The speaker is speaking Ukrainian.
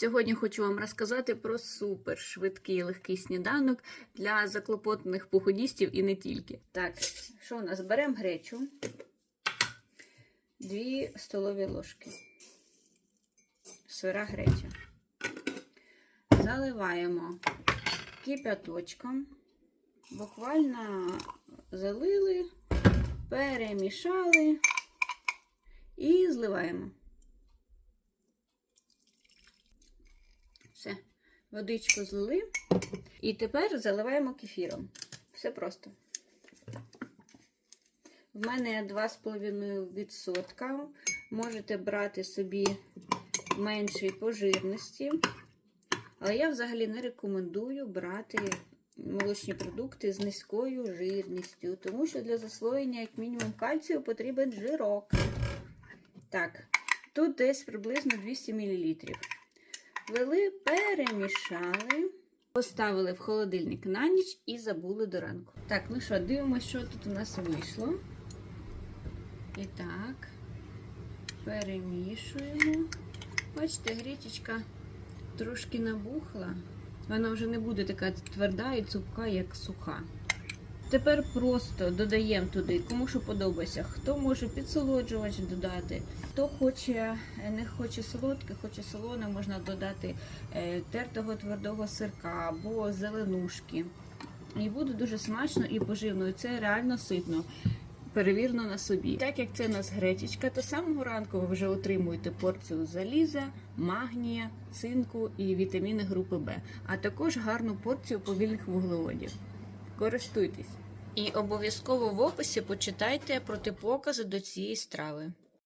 Сьогодні хочу вам розказати про супер швидкий легкий сніданок для заклопотаних походістів і не тільки. Так, що у нас? Беремо гречу, 2 столові ложки, сира греча. Заливаємо кипяточком, буквально залили, перемішали і зливаємо. Все, водичку злили. І тепер заливаємо кефіром. Все просто. В мене 2,5%. Можете брати собі менший по жирності. Але я взагалі не рекомендую брати молочні продукти з низькою жирністю, тому що для засвоєння, як мінімум, кальцію потрібен жирок. Так, тут десь приблизно 200 мл. Ввели, перемішали, поставили в холодильник на ніч і забули до ранку. Так, ну що, дивимося, що тут у нас вийшло. І так, перемішуємо. Бачите, гречечка трошки набухла. Вона вже не буде така тверда і цупка, як суха. Тепер просто додаємо туди, кому що подобається. Хто може підсолоджувач додати, хто хоче, не хоче солодке, хоче солоне, можна додати е, тертого твердого сирка або зеленушки. І буде дуже смачно і поживно. І це реально ситно. Перевірно на собі. Так як це у нас гречечка, то самого ранку ви вже отримуєте порцію заліза, магнія, цинку і вітаміни групи Б, а також гарну порцію повільних вуглеводів. Користуйтесь. І обов'язково в описі почитайте протипокази до цієї страви.